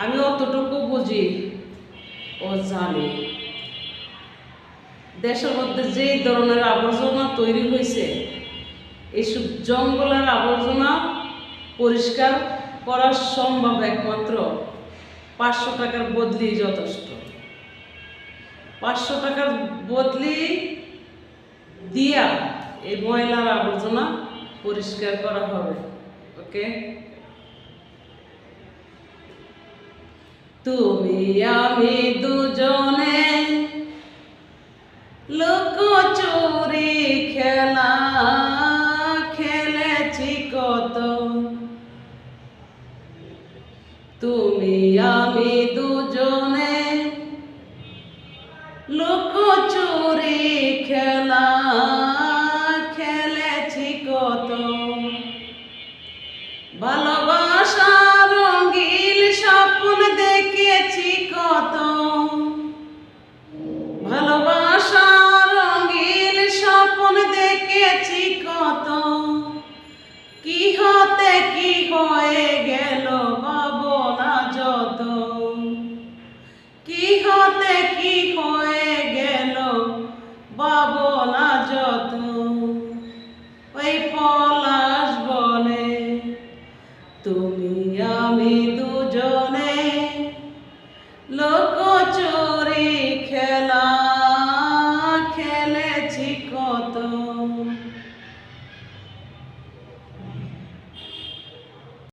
আমি অতটুকু বুঝি, ও জানে। দেশের মধ্যে যেই ধরনের আবর্জনা তৈরি হয়েছে এইসব জঙ্গলের আবর্জনা পরিষ্কার করা সম্ভব একমাত্র পাঁচশো টাকার বদলি যথেষ্ট। পাঁচশো টাকার বদলি দিয়া এই ময়লার আবর্জনা পরিষ্কার করা হবে, ওকে? তুমি আমি দুজনে লুকোচুরি খেলা খেলেছি কত। তুমি আমি দুজনে লুকোচুরি খেলা খেলেছি কত। ভালোবাসা রঙিল স্বপ্ন দেখেছি স্বপ্ন দেখেছি কত। কি হতে কি হয়ে গেল ভাবনা যত। কি হতে কি হয়ে গেল ভাবনা যত। ওই পলাশ বনে তুমি আমি দুজনে। লোক কত